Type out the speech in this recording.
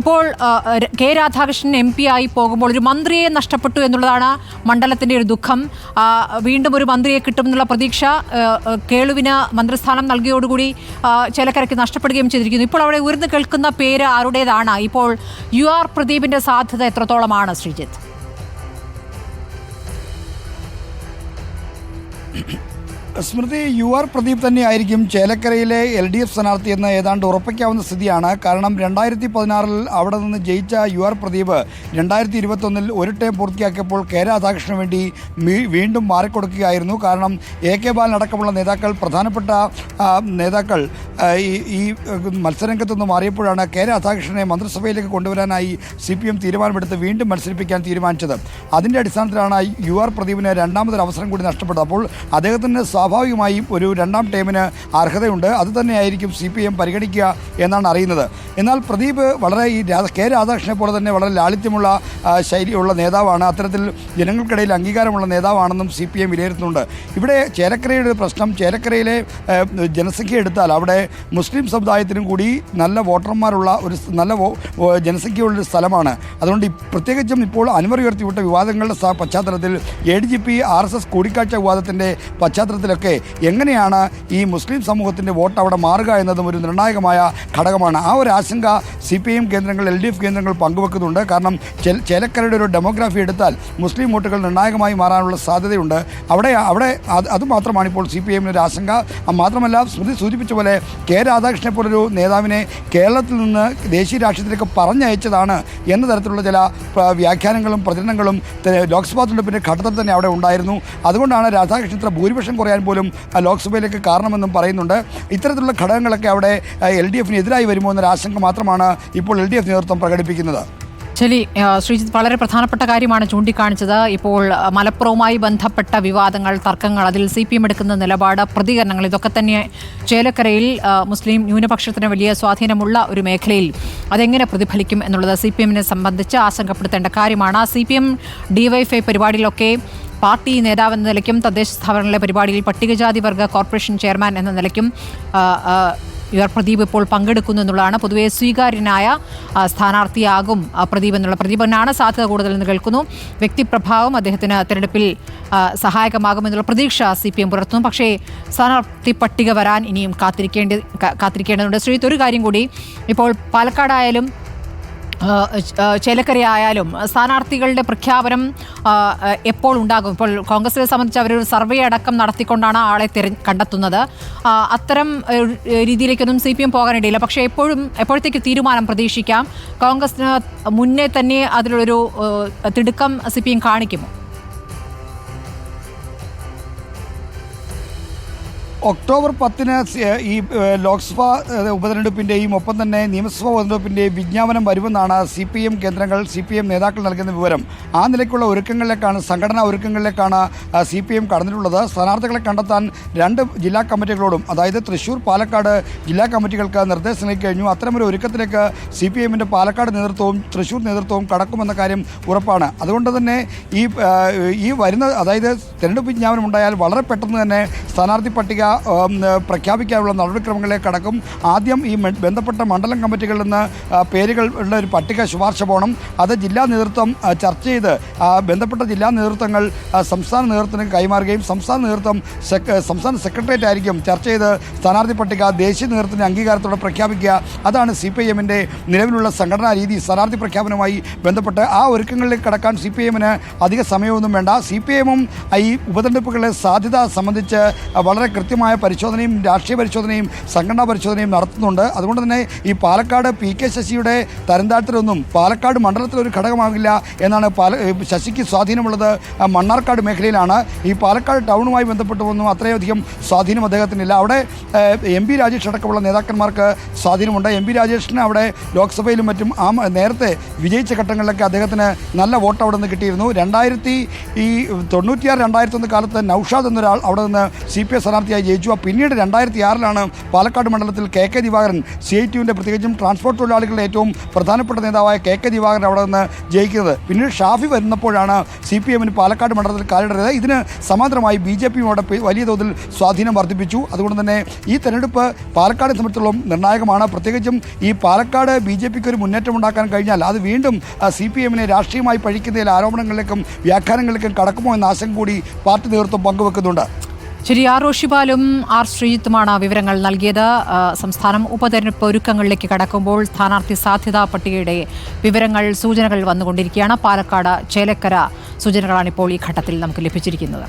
ഇപ്പോൾ K Radhakrishnan M P ആയി പോകുമ്പോൾ ഒരു മന്ത്രിയെ നഷ്ടപ്പെട്ടു എന്നുള്ളതാണ് മണ്ഡലത്തിന്റെ ഒരു ദുഃഖം. വീണ്ടും ഒരു മന്ത്രിയെ കിട്ടുമെന്നുള്ള പ്രതീക്ഷ കേളുവിന് മന്ത്രിസ്ഥാനം നൽകിയോടുകൂടി ചേലക്കരയ്ക്ക് നഷ്ടപ്പെടുകയും ചെയ്തിരിക്കുന്നു. ഇപ്പോൾ അവിടെ ഉയർന്നു കേൾക്കുന്ന പേര് ആരുടേതാണ്? ഇപ്പോൾ യു ആർ പ്രദീപിന്റെ സാധ്യത എത്രത്തോളമാണ് ശ്രീജിത്ത്? സ്മൃതി യു ആർ പ്രദീപ് തന്നെയായിരിക്കും ചേലക്കരയിലെ എൽ ഡി എഫ് സ്ഥാനാർത്ഥി എന്ന് ഏതാണ്ട് ഉറപ്പിക്കാവുന്ന സ്ഥിതിയാണ്. കാരണം രണ്ടായിരത്തി പതിനാറിൽ അവിടെ നിന്ന് ജയിച്ച യു ആർ പ്രദീപ് രണ്ടായിരത്തി ഇരുപത്തൊന്നിൽ ഒരു ടേം പൂർത്തിയാക്കിയപ്പോൾ കെ രാധാകൃഷ്ണന് വേണ്ടി വീണ്ടും മാറിക്കൊടുക്കുകയായിരുന്നു. കാരണം എ കെ ബാലൻ അടക്കമുള്ള നേതാക്കൾ പ്രധാനപ്പെട്ട നേതാക്കൾ ഈ ഈ മത്സരരംഗത്തു നിന്ന് മാറിയപ്പോഴാണ് കെ രാധാകൃഷ്ണനെ മന്ത്രിസഭയിലേക്ക് കൊണ്ടുവരാനായി സി പി എം തീരുമാനമെടുത്ത് വീണ്ടും മത്സരിപ്പിക്കാൻ തീരുമാനിച്ചത്. അതിന്റെ അടിസ്ഥാനത്തിലാണ് യു ആർ പ്രദീപിന് രണ്ടാമതൊരു അവസരം കൂടി നഷ്ടപ്പെട്ടത്. അപ്പോൾ അദ്ദേഹത്തിന് സ്വാഭാവികമായും ഒരു രണ്ടാം ടേമിന് അർഹതയുണ്ട്. അത് തന്നെയായിരിക്കും സി പി എം പരിഗണിക്കുക എന്നാണ് അറിയുന്നത്. എന്നാൽ പ്രദീപ് വളരെ ഈ കെ രാധാകൃഷ്ണനെ പോലെ തന്നെ വളരെ ലാളിത്യമുള്ള ശൈലിയുള്ള നേതാവാണ്. അത്തരത്തിൽ ജനങ്ങൾക്കിടയിൽ അംഗീകാരമുള്ള നേതാവാണെന്നും സി പി എം വിലയിരുത്തുന്നുണ്ട്. ഇവിടെ ചേരക്കരയുടെ ഒരു പ്രശ്നം ചേരക്കരയിലെ ജനസംഖ്യ എടുത്താൽ അവിടെ മുസ്ലിം സമുദായത്തിനും കൂടി നല്ല വോട്ടർമാരുള്ള ഒരു നല്ല ജനസംഖ്യയുള്ള ഒരു സ്ഥലമാണ്. അതുകൊണ്ട് പ്രത്യേകിച്ചും ഇപ്പോൾ അൻവർ ഉയർത്തിവിട്ട വിവാദങ്ങളുടെ പശ്ചാത്തലത്തിൽ A D G P R S S കൂടിക്കാഴ്ച വിവാദത്തിന്റെ പശ്ചാത്തലത്തിലൊക്കെ എങ്ങനെയാണ് ഈ മുസ്ലിം സമൂഹത്തിന്റെ വോട്ട് അവിടെ മാറുക എന്നതും ഒരു നിർണായകമായ ഘടകമാണ്. ആ ഒരു ആശങ്ക സി പി എം കേന്ദ്രങ്ങൾ എൽ ഡി എഫ് കേന്ദ്രങ്ങൾ പങ്കുവെക്കുന്നുണ്ട്. കാരണം ചേലക്കരയുടെ ഒരു ഡെമോഗ്രാഫി എടുത്താൽ മുസ്ലിം വോട്ടുകൾ നിർണായകമായി മാറാനുള്ള സാധ്യതയുണ്ട്. അവിടെ അവിടെ അത് മാത്രമാണ് ഇപ്പോൾ സി പി എമ്മിനൊരു ആശങ്ക മാത്രമല്ല സ്മൃതി സൂചിപ്പിച്ച പോലെ കെ രാധാകൃഷ്ണനെ പോലൊരു നേതാവിനെ കേരളത്തിൽ നിന്ന് ദേശീയ രാഷ്ട്രീയത്തിലേക്ക് പറഞ്ഞയച്ചതാണ് എന്ന തരത്തിലുള്ള ചില വ്യാഖ്യാനങ്ങളും പ്രചരണങ്ങളും ലോക്സഭാ തെരഞ്ഞെടുപ്പിന്റെ ഘട്ടത്തിൽ തന്നെ അവിടെ ഉണ്ടായിരുന്നു. അതുകൊണ്ടാണ് രാധാകൃഷ്ണൻ ഇത്ര ഭൂരിപക്ഷം കുറയാൻ പോലും ലോക്സഭയിലേക്ക് കാരണമെന്നും പറയുന്നുണ്ട്. ഇത്തരത്തിലുള്ള ഘടകങ്ങളൊക്കെ അവിടെ എൽ ഡി എഫിന് എതിരായി വരുമോ എന്നൊരു ആശങ്ക മാത്രമാണ് ഇപ്പോൾ എൽ ഡി എഫ് നേതൃത്വം പ്രകടിപ്പിക്കുന്നത്. ശരി ആ, ശ്രീജിത്ത് വളരെ പ്രധാനപ്പെട്ട കാര്യമാണ് ചൂണ്ടിക്കാണിച്ചത്. ഇപ്പോൾ മലപ്പുറവുമായി ബന്ധപ്പെട്ട വിവാദങ്ങൾ തർക്കങ്ങൾ അതിൽ സി പി എം എടുക്കുന്ന നിലപാട് പ്രതികരണങ്ങൾ ഇതൊക്കെ തന്നെ ചേലക്കരയിൽ മുസ്ലിം ന്യൂനപക്ഷത്തിന് വലിയ സ്വാധീനമുള്ള ഒരു മേഖലയിൽ അതെങ്ങനെ പ്രതിഫലിക്കും എന്നുള്ളത് സി പി എമ്മിനെ സംബന്ധിച്ച് ആശങ്കപ്പെടുത്തേണ്ട കാര്യമാണ്. സി പി എം ഡിവൈഫൈ പരിപാടിയിലൊക്കെ പാർട്ടി നേതാവ് എന്ന നിലയ്ക്കും തദ്ദേശ സ്ഥാപനങ്ങളിലെ പരിപാടിയിൽ പട്ടികജാതി വർഗ കോർപ്പറേഷൻ ചെയർമാൻ എന്ന നിലയ്ക്കും ആർ പ്രദീപ് ഇപ്പോൾ പങ്കെടുക്കുന്നു എന്നുള്ളതാണ്. പൊതുവെ സ്വീകാര്യനായ സ്ഥാനാർത്ഥിയാകും പ്രദീപ് എന്നുള്ള പ്രദീപനാണ് സാധ്യത കൂടുതൽ എന്ന് കേൾക്കുന്നു. വ്യക്തിപ്രഭാവം അദ്ദേഹത്തിന് തെരഞ്ഞെടുപ്പിൽ സഹായകമാകുമെന്നുള്ള പ്രതീക്ഷ സി പി എം പുലർത്തുന്നു. പക്ഷേ സ്ഥാനാർത്ഥി പട്ടിക വരാൻ ഇനിയും കാത്തിരിക്കേണ്ടി കാത്തിരിക്കേണ്ടതുണ്ട്. ശ്രീജിത്ത് ഒരു കാര്യം കൂടി. ഇപ്പോൾ പാലക്കാടായാലും ചേലക്കരയായാലും സ്ഥാനാർത്ഥികളുടെ പ്രഖ്യാപനം എപ്പോൾ ഉണ്ടാകും? ഇപ്പോൾ കോൺഗ്രസിനെ സംബന്ധിച്ച് അവരൊരു സർവേ അടക്കം നടത്തിക്കൊണ്ടാണ് ആളെ തിര കണ്ടെത്തുന്നത്. അത്തരം രീതിയിലേക്കൊന്നും സി പി എം പോകാനിടയില്ല. പക്ഷേ എപ്പോഴും എപ്പോഴത്തേക്ക് തീരുമാനം പ്രതീക്ഷിക്കാം? കോൺഗ്രസിന് മുന്നേ തന്നെ അതിലൊരു തിടുക്കം സി പി എം കാണിക്കുമോ? ഒക്ടോബർ പത്തിന് ഈ ലോക്സഭാ ഉപതെരഞ്ഞെടുപ്പിന്റെയും ഒപ്പം തന്നെ നിയമസഭാ ഉപതെരഞ്ഞെടുപ്പിന്റെയും വിജ്ഞാപനം വരുമെന്നാണ് സി പി എം കേന്ദ്രങ്ങൾ സി പി എം നേതാക്കൾ നൽകുന്ന വിവരം. ആ നിലയ്ക്കുള്ള ഒരുക്കങ്ങളിലേക്കാണ് സംഘടനാ ഒരുക്കങ്ങളിലേക്കാണ് സി പി എം കടന്നിട്ടുള്ളത്. സ്ഥാനാർത്ഥികളെ കണ്ടെത്താൻ രണ്ട് ജില്ലാ കമ്മിറ്റികളോടും അതായത് തൃശൂർ പാലക്കാട് ജില്ലാ കമ്മിറ്റികൾക്ക് നിർദ്ദേശം നൽകി കഴിഞ്ഞു. അത്തരമൊരു ഒരുക്കത്തിലേക്ക് സി പി എമ്മിന്റെ പാലക്കാട് നേതൃത്വവും തൃശൂർ നേതൃത്വവും കടക്കുമെന്ന കാര്യം ഉറപ്പാണ്. അതുകൊണ്ട് തന്നെ ഈ ഈ വരുന്ന അതായത് തെരഞ്ഞെടുപ്പ് വിജ്ഞാപനം ഉണ്ടായാൽ വളരെ പെട്ടെന്ന് തന്നെ സ്ഥാനാർത്ഥി പട്ടിക പ്രഖ്യാപിക്കാനുള്ള നടപടിക്രമങ്ങളെ കടക്കും. ആദ്യം ഈ ബന്ധപ്പെട്ട മണ്ഡലം കമ്മിറ്റികളിൽ നിന്ന് പേരുകളുടെ ഒരു പട്ടിക ശുപാർശ പോകണം അത് ജില്ലാ നേതൃത്വം ചർച്ച ചെയ്ത് ബന്ധപ്പെട്ട ജില്ലാ നേതൃത്വങ്ങൾ സംസ്ഥാന നേതൃത്വത്തിന് കൈമാറുകയും സംസ്ഥാന നേതൃത്വം സംസ്ഥാന സെക്രട്ടേറിയറ്റ് ആയിരിക്കും ചർച്ച ചെയ്ത് സ്ഥാനാർത്ഥി പട്ടിക ദേശീയ നേതൃത്വത്തിന് അംഗീകാരത്തോടെ പ്രഖ്യാപിക്കുക. അതാണ് സി പി എമ്മിന്റെ നിലവിലുള്ള സംഘടനാ രീതി. സ്ഥാനാർത്ഥി പ്രഖ്യാപനവുമായി ബന്ധപ്പെട്ട് ആ ഒരുക്കങ്ങളിലേക്ക് കടക്കാൻ സി പി എമ്മിന് അധിക സമയമൊന്നും വേണ്ട. സി പി എമ്മും ഈ ഉപതെരഞ്ഞെടുപ്പുകളിലെ സാധ്യത സംബന്ധിച്ച് വളരെ കൃത്യമായ പരിശോധനയും രാഷ്ട്രീയ പരിശോധനയും സംഘടനാ പരിശോധനയും നടത്തുന്നുണ്ട്. അതുകൊണ്ട് തന്നെ ഈ പാലക്കാട് പി കെ ശശിയുടെ തരംതാഴ്ത്തലൊന്നും പാലക്കാട് മണ്ഡലത്തിലൊരു ഘടകമാകില്ല എന്നാണ് പാല ശശിക്ക് സ്വാധീനമുള്ളത്. മണ്ണാർക്കാട് മേഖലയിലാണ്. ഈ പാലക്കാട് ടൗണുമായി ബന്ധപ്പെട്ടൊന്നും അത്രയധികം സ്വാധീനം അദ്ദേഹത്തിനില്ല. അവിടെ എം പി രാജേഷ് അടക്കമുള്ള നേതാക്കന്മാർക്ക് സ്വാധീനമുണ്ട്. എം പി രാജേഷിന് അവിടെ ലോക്സഭയിലും മറ്റും ആ നേരത്തെ വിജയിച്ച ഘട്ടങ്ങളിലൊക്കെ അദ്ദേഹത്തിന് നല്ല വോട്ട് അവിടെ നിന്ന് കിട്ടിയിരുന്നു. രണ്ടായിരത്തി ഈ തൊണ്ണൂറ്റിയാറ് രണ്ടായിരത്തി ഒന്ന് കാലത്ത് നൌഷാദ് എന്നൊരാൾ അവിടെ നിന്ന് സി പി എസ് സ്ഥാനാർത്ഥിയായി ജയിച്ചു. പിന്നീട് രണ്ടായിരത്തി ആറിലാണ് പാലക്കാട് മണ്ഡലത്തിൽ K K Divakaran C I ടിയുവിന്റെ പ്രത്യേകിച്ചും ട്രാൻസ്പോർട്ട് തൊഴിലാളികളുടെ ഏറ്റവും പ്രധാനപ്പെട്ട നേതാവായ കെ കെ ദിവാകരൻ അവിടെ നിന്ന് ജയിക്കുന്നത്. പിന്നീട് ഷാഫി വരുന്നപ്പോഴാണ് സി പി എമ്മിന് പാലക്കാട് മണ്ഡലത്തിൽ കാലിടരുത് ഇതിന് സമാന്തരമായി ബി ജെ പിയും അവിടെ വലിയ തോതിൽ സ്വാധീനം വർദ്ധിപ്പിച്ചു. അതുകൊണ്ട് തന്നെ ഈ തെരഞ്ഞെടുപ്പ് പാലക്കാട് സംബന്ധിച്ചിടത്തോളം നിർണായകമാണ്. പ്രത്യേകിച്ചും ഈ പാലക്കാട് ബി ജെ പിക്ക് ഒരു മുന്നേറ്റം ഉണ്ടാക്കാൻ കഴിഞ്ഞാൽ അത് വീണ്ടും സി പി എമ്മിനെ രാഷ്ട്രീയമായി പഴിക്കുന്നതിൽ ആരോപണങ്ങളിലേക്കും വ്യാഖ്യാനങ്ങളിലേക്കും കടക്കുമോ എന്ന ആശങ്ക കൂടി പാർട്ടി നേതൃത്വം പങ്കുവെക്കുന്നുണ്ട്. ശരി ആർ റോഷിപാലും ആർ ശ്രീജിത്തുമാണ് വിവരങ്ങൾ നൽകിയത്. സംസ്ഥാനം ഉപതെരഞ്ഞെടുപ്പ് ഒരുക്കങ്ങളിലേക്ക് കടക്കുമ്പോൾ സ്ഥാനാർത്ഥി സാധ്യതാ പട്ടികയുടെ വിവരങ്ങൾ സൂചനകൾ വന്നുകൊണ്ടിരിക്കുകയാണ്. പാലക്കാട് ചേലക്കര സൂചനകളാണ് ഇപ്പോൾ ഈ ഘട്ടത്തിൽ നമുക്ക് ലഭിച്ചിരിക്കുന്നത്.